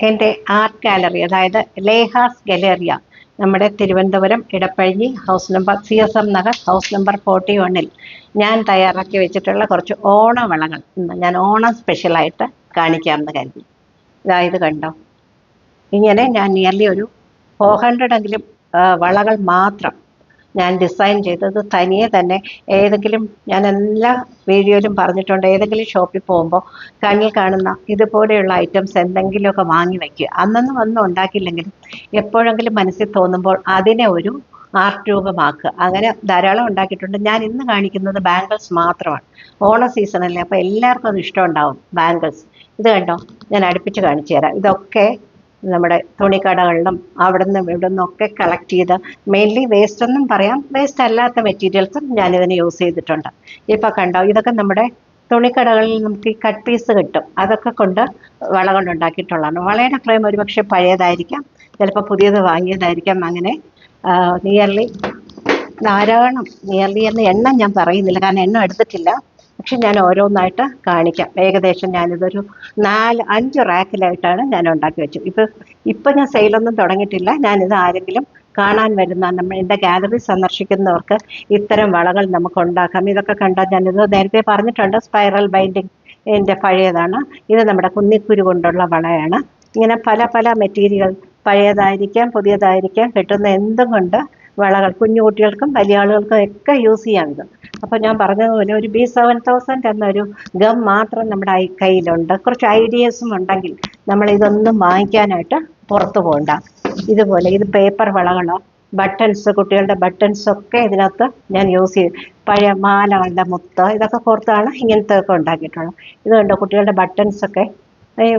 എന്റെ art gallery അതായത് ലേഹാസ് Galleria നമ്മുടെ Thiruvananthapuram Edappazhanji house number C S M Nagar house number forty വണ്ണിൽ ഞാൻ തയ്യാറാക്കി വെച്ചിട്ടുള്ള കുറച്ച് ഓണവളകൾ ഇന്ന് ഞാൻ ഓണം സ്പെഷ്യലായിട്ട് കാണിക്കാമെന്ന് കരുതി. ഇതായത് കണ്ടോ? ഇങ്ങനെ ഞാൻ നിയർലി ഒരു ഫോർ ഹൺഡ്രഡ് എങ്കിലും വളകൾ മാത്രം ഞാൻ ഡിസൈൻ ചെയ്തത് തനിയെ തന്നെ ഏതെങ്കിലും ഞാൻ എല്ലാ വീഡിയോയിലും പറഞ്ഞിട്ടുണ്ട്. ഏതെങ്കിലും ഷോപ്പിൽ പോകുമ്പോൾ കണ്ണിൽ കാണുന്ന ഇതുപോലെയുള്ള ഐറ്റംസ് എന്തെങ്കിലുമൊക്കെ വാങ്ങി വയ്ക്കുക അന്നൊന്നും ഒന്നും ഉണ്ടാക്കിയില്ലെങ്കിലും എപ്പോഴെങ്കിലും മനസ്സിൽ തോന്നുമ്പോൾ അതിനെ ഒരു ആർട്ട് രൂപമാക്കുക. അങ്ങനെ ധാരാളം ഉണ്ടാക്കിയിട്ടുണ്ട്. ഞാൻ ഇന്ന് കാണിക്കുന്നത് ബാംഗിൾസ് മാത്രമാണ്. ഓണ സീസണല്ലേ അപ്പോൾ എല്ലാവർക്കും അത് ഇഷ്ടമുണ്ടാവും ബാംഗിൾസ് ഇത് കണ്ടോ? ഞാൻ അടുപ്പിച്ച് കാണിച്ചു തരാം. ഇതൊക്കെ നമ്മുടെ തുണിക്കടകളിലും അവിടെ നിന്നും ഇവിടെ നിന്നൊക്കെ കളക്ട് ചെയ്ത് മെയിൻലി വേസ്റ്റ് ഒന്നും പറയാം. വേസ്റ്റ് അല്ലാത്ത മെറ്റീരിയൽസും ഞാനിതിന് യൂസ് ചെയ്തിട്ടുണ്ട്. ഇപ്പോൾ കണ്ടോ ഇതൊക്കെ നമ്മുടെ തുണിക്കടകളിൽ നമുക്ക് ഈ കട്ട് പീസ് കിട്ടും. അതൊക്കെ കൊണ്ട് വള കൊണ്ട് ഉണ്ടാക്കിയിട്ടുള്ളതാണ്. വളയുടെ ഫ്രെയിം ഒരുപക്ഷെ പഴയതായിരിക്കാം ചിലപ്പോൾ പുതിയത് വാങ്ങിയതായിരിക്കാം അങ്ങനെ. നിയർലി ധാരാളം നിയർലി എന്ന എണ്ണം ഞാൻ പറയുന്നില്ല കാരണം എണ്ണം എടുത്തിട്ടില്ല. പക്ഷെ ഞാൻ ഓരോന്നായിട്ട് കാണിക്കാം. ഏകദേശം ഞാനിതൊരു നാല് അഞ്ച് റാക്കിലായിട്ടാണ് ഞാൻ ഉണ്ടാക്കി വെച്ചു ഇപ്പം ഇപ്പം ഞാൻ സെയിലൊന്നും തുടങ്ങിയിട്ടില്ല. ഞാനിത് ആരെങ്കിലും കാണാൻ വരുന്ന നമ്മൾ എന്റെ ഗാലറി സന്ദർശിക്കുന്നവർക്ക് ഇത്തരം വളകൾ നമുക്ക് ഉണ്ടാക്കാം. ഇതൊക്കെ കണ്ടാൽ ഞാനിത് നേരത്തെ പറഞ്ഞിട്ടുണ്ട് സ്പൈറൽ ബൈൻഡിങ് എന്റെ പഴയതാണ്. ഇത് നമ്മുടെ കുന്നിക്കുരു കൊണ്ടുള്ള വളയാണ്. ഇങ്ങനെ പല പല മെറ്റീരിയൽ പഴയതായിരിക്കാം പുതിയതായിരിക്കാം കിട്ടുന്ന എന്തും കൊണ്ട് വളകൾ കുഞ്ഞു കുട്ടികൾക്കും വലിയ ആളുകൾക്കും ഒക്കെ യൂസ് ചെയ്യാൻ ഇത്. അപ്പോൾ ഞാൻ പറഞ്ഞതുപോലെ ഒരു ബി സെവൻ തൗസൻഡ് എന്നൊരു ഗം മാത്രം നമ്മുടെ കയ്യിലുണ്ട്. കുറച്ച് ഐഡിയസും ഉണ്ടെങ്കിൽ നമ്മൾ ഇതൊന്നും വാങ്ങിക്കാനായിട്ട് പുറത്തു പോകണ്ട ഇതുപോലെ ഇത് പേപ്പർ വളകളോ ബട്ടൺസ് കുട്ടികളുടെ ബട്ടൺസ് ഒക്കെ ഇതിനകത്ത് ഞാൻ യൂസ് ചെയ്യും. പഴയ മാലകളുടെ മുത്ത് ഇതൊക്കെ പുറത്താണ് ഇങ്ങനത്തെ ഒക്കെ ഉണ്ടാക്കിയിട്ടുള്ളത്. ഇത് കണ്ടോ കുട്ടികളുടെ ബട്ടൺസ് ഒക്കെ.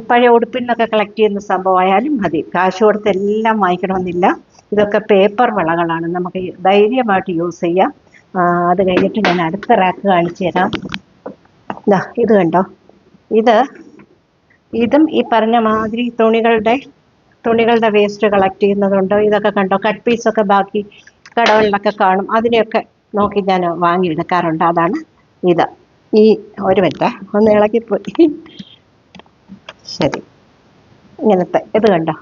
പഴയ ഉടുപ്പിൽ നിന്നൊക്കെ കളക്ട് ചെയ്യുന്ന സംഭവമായാലും മതി. കാശ് കൊടുത്ത് എല്ലാം വാങ്ങിക്കണമെന്നില്ല. ഇതൊക്കെ പേപ്പർ വളകളാണ്. നമുക്ക് ധൈര്യമായിട്ട് യൂസ് ചെയ്യാം. അത് കഴിഞ്ഞിട്ട് ഞാൻ അടുത്ത റാക്ക് കാണിച്ചു തരാം. ഇതാ ഇത് കണ്ടോ? ഇത് ഇതും ഈ പറഞ്ഞ മാതിരി തുണികളുടെ തുണികളുടെ വേസ്റ്റ് കളക്ട് ചെയ്യുന്നതുണ്ട്. ഇതൊക്കെ കണ്ടോ? കട്ട് പീസൊക്കെ ബാക്കി കടകളിലൊക്കെ കാണും. അതിനെയൊക്കെ നോക്കി ഞാൻ വാങ്ങിയെടുക്കാറുണ്ട്. അതാണ് ഇത്. ഈ ഒരു മിനിറ്റ് ഒന്ന് പോയി ശരി. ഇങ്ങനത്തെ ഇത് കണ്ടോ?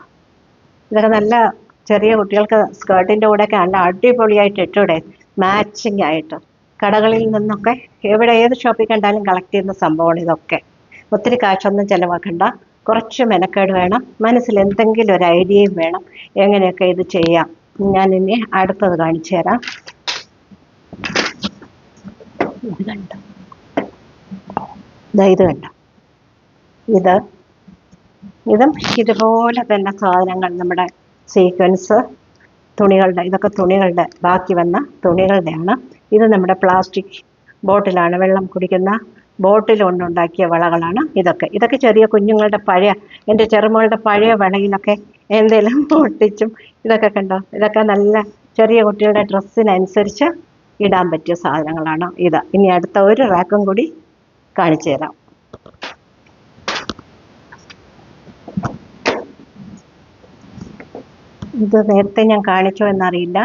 ഇതൊക്കെ നല്ല ചെറിയ കുട്ടികൾക്ക് സ്കേർട്ടിന്റെ കൂടെയൊക്കെ നല്ല അടിപൊളിയായിട്ട് ഇട്ടൂടെ? മാച്ചിങ് ആയിട്ട്. കടകളിൽ നിന്നൊക്കെ എവിടെ ഏത് ഷോപ്പിൽ കണ്ടാലും കളക്ട് ചെയ്യുന്ന സംഭവമാണ് ഇതൊക്കെ. ഒത്തിരി കാശൊന്നും ചിലവാക്കണ്ട. കുറച്ച് മെനക്കേട് വേണം. മനസ്സിൽ എന്തെങ്കിലും ഒരു ഐഡിയയും വേണം. എങ്ങനെയൊക്കെ ഇത് ചെയ്യാം. ഞാൻ ഇനി അടുത്തത് കാണിച്ചു തരാം. ഇത് കണ്ടോ? ഇത് കണ്ടോ? ഇത് ഇതും ഇതുപോലെ തന്നെ സാധനങ്ങൾ നമ്മുടെ സീക്വൻസ് തുണികളുടെ ഇതൊക്കെ തുണികളുടെ ബാക്കി വന്ന തുണികളുടെയാണ്. ഇത് നമ്മുടെ പ്ലാസ്റ്റിക് ബോട്ടിലാണ് വെള്ളം കുടിക്കുന്ന ബോട്ടിൽ കൊണ്ടുണ്ടാക്കിയ വളകളാണ് ഇതൊക്കെ. ഇതൊക്കെ ചെറിയ കുഞ്ഞുങ്ങളുടെ പഴയ എന്റെ ചെറുമോളുടെ പഴയ വളയിലൊക്കെ എന്തെങ്കിലും പൊട്ടിച്ചും ഇതൊക്കെ കണ്ടോ? ഇതൊക്കെ നല്ല ചെറിയ കുട്ടികളുടെ ഡ്രസ്സിനനുസരിച്ച് ഇടാൻ പറ്റിയ സാധനങ്ങളാണ് ഇത്. ഇനി അടുത്ത ഒരു റാക്കും കൂടി കാണിച്ചു തരാം. ഇത് നേരത്തെ ഞാൻ കാണിച്ചോ എന്നറിയില്ല.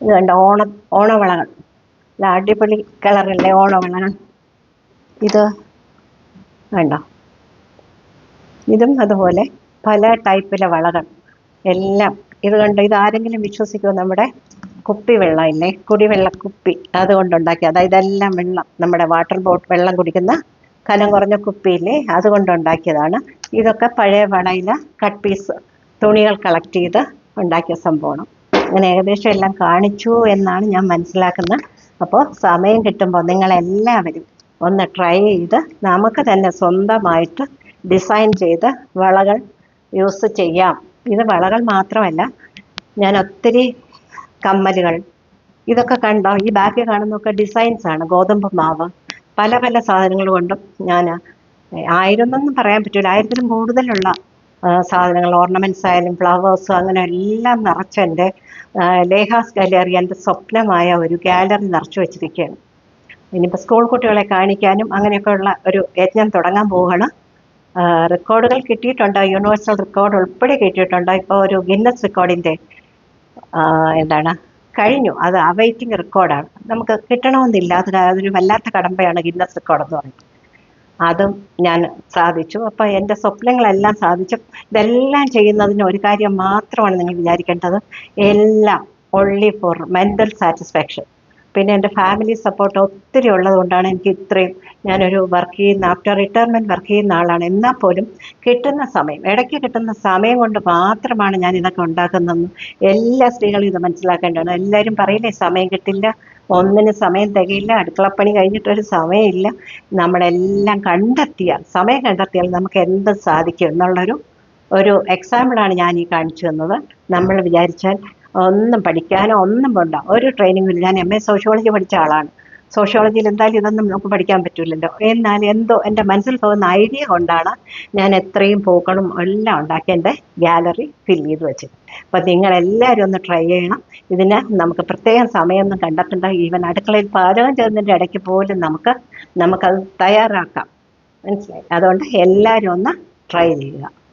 ഇത് കണ്ട? ഓണ ഓണവളകൾ. ഇത് അടിപൊളി കളറല്ലേ ഓണവളകൾ. ഇത് കണ്ടോ? ഇതും അതുപോലെ പല ടൈപ്പിലെ വളകൾ. എല്ലാം ഇത് കണ്ടോ? ഇത് ആരെങ്കിലും വിശ്വസിക്കുമോ നമ്മുടെ കുപ്പി വെള്ളം ഇല്ലേ കുടിവെള്ള കുപ്പി അതുകൊണ്ടുണ്ടാക്കി അതായത് ഇതെല്ലാം വെള്ളം നമ്മുടെ വാട്ടർ ബോട്ട് വെള്ളം കുടിക്കുന്ന കനം കുറഞ്ഞ കുപ്പിയില്ലേ? അതുകൊണ്ടുണ്ടാക്കിയതാണ്. ഇതൊക്കെ പഴയ വളയില കട്ട് പീസ്. തുണികൾ കളക്ട് ചെയ്ത് ഉണ്ടാക്കിയ സംഭവമാണ്. അങ്ങനെ ഏകദേശം എല്ലാം കാണിച്ചു എന്നാണ് ഞാൻ മനസ്സിലാക്കുന്നത്. അപ്പോൾ സമയം കിട്ടുമ്പോൾ നിങ്ങളെല്ലാവരും ഒന്ന് ട്രൈ ചെയ്ത് നമുക്ക് തന്നെ സ്വന്തമായിട്ട് ഡിസൈൻ ചെയ്ത് വളകൾ യൂസ് ചെയ്യാം. ഇത് വളകൾ മാത്രമല്ല ഞാൻ ഒത്തിരി കമ്മലുകൾ ഇതൊക്കെ കണ്ടോ? ഈ ബാക്കി കാണുന്നൊക്കെ ഡിസൈൻസ് ആണ്. ഗോതമ്പ് മാവ് പല പല സാധനങ്ങൾ കൊണ്ടും ഞാൻ ആയിരം എന്നൊന്നും പറയാൻ പറ്റില്ല ആയിരത്തിലും കൂടുതലുള്ള സാധനങ്ങൾ ഓർണമെന്റ്സ് ആയാലും ഫ്ലവേഴ്സും അങ്ങനെ എല്ലാം നിറച്ച് എന്റെ ലേഹാസ് ഗാലറി എന്റെ സ്വപ്നമായ ഒരു ഗാലറി നിറച്ചു വെച്ചിരിക്കുകയാണ്. ഇനിയിപ്പോൾ സ്കൂൾ കുട്ടികളെ കാണിക്കാനും അങ്ങനെയൊക്കെയുള്ള ഒരു യജ്ഞം തുടങ്ങാൻ പോവുകയാണ്. റെക്കോർഡുകൾ കിട്ടിയിട്ടുണ്ട്? യൂണിവേഴ്സൽ റെക്കോർഡ് ഉൾപ്പെടെ കിട്ടിയിട്ടുണ്ട്? ഇപ്പോൾ ഒരു ഗിന്നസ് റെക്കോർഡിന്റെ എന്താണ് കഴിഞ്ഞു. അത് അവൈറ്റിംഗ് റെക്കോർഡാണ് നമുക്ക് കിട്ടണമെന്നില്ല. അതിന് അതൊരു വല്ലാത്ത കടമ്പയാണ് ഗിന്നസ് റെക്കോർഡ് എന്ന് പറയുന്നത്. അതും ഞാൻ സാധിച്ചു. അപ്പോൾ എന്റെ സ്വപ്നങ്ങളെല്ലാം സാധിച്ചു. ഇതെല്ലാം ചെയ്യുന്നതിന് ഒരു കാര്യം മാത്രമാണ് നിങ്ങൾ വിചാരിക്കേണ്ടത്. എല്ലാം ഓൺലി ഫോർ മെന്റൽ സാറ്റിസ്ഫാക്ഷൻ പിന്നെ എന്റെ ഫാമിലി സപ്പോർട്ട് ഒത്തിരി ഉള്ളതുകൊണ്ടാണ് എനിക്ക് ഇത്രയും ഞാനൊരു വർക്ക് ചെയ്യുന്ന ആഫ്റ്റർ റിട്ടയർമെന്റ് വർക്ക് ചെയ്യുന്ന ആളാണ്. എന്നാൽ പോലും കിട്ടുന്ന സമയം ഇടയ്ക്ക് കിട്ടുന്ന സമയം കൊണ്ട് മാത്രമാണ് ഞാൻ ഇതൊക്കെ ഉണ്ടാക്കുന്നതെന്ന് എല്ലാ സ്ത്രീകളും ഇത് മനസ്സിലാക്കേണ്ടതാണ്. എല്ലാവരും പറയില്ലേ സമയം കിട്ടില്ല ഒന്നിന് സമയം തികയില്ല. അടുക്കളപ്പണി കഴിഞ്ഞിട്ടൊരു സമയമില്ല. നമ്മളെല്ലാം കണ്ടെത്തിയാൽ സമയം കണ്ടെത്തിയാൽ നമുക്ക് എന്ത് സാധിക്കും എന്നുള്ളൊരു ഒരു എക്സാമ്പിളാണ് ഞാൻ ഈ കാണിച്ചു തന്നത്. നമ്മൾ വിചാരിച്ചാൽ ഒന്നും പഠിക്കാനോ ഒന്നും പോണ്ട. ഒരു ട്രെയിനിങ്ങും ഞാൻ എം എ സോഷ്യോളജി പഠിച്ച ആളാണ്. സോഷ്യോളജിയിൽ എന്തായാലും ഇതൊന്നും നമുക്ക് പഠിക്കാൻ പറ്റില്ലല്ലോ എന്നാൽ എന്തോ എന്റെ മനസ്സിൽ തോന്നുന്ന ഐഡിയ കൊണ്ടാണ് ഞാൻ എത്രയും പൂക്കളും എല്ലാം ഉണ്ടാക്കി എന്റെ ഗാലറി ഫിൽ ചെയ്ത് വെച്ചത്. അപ്പം നിങ്ങളെല്ലാവരും ഒന്ന് ട്രൈ ചെയ്യണം. ഇതിന് നമുക്ക് പ്രത്യേകം സമയമൊന്നും കണ്ടെത്തണ്ട. ഈവൻ അടുക്കളയിൽ പാചകം ചെയ്യുന്നതിന്റെ ഇടയ്ക്ക് പോലും നമുക്ക് നമുക്കത് തയ്യാറാക്കാം. മനസ്സിലായി? അതുകൊണ്ട് എല്ലാവരും ഒന്ന് ട്രൈ ചെയ്യുക.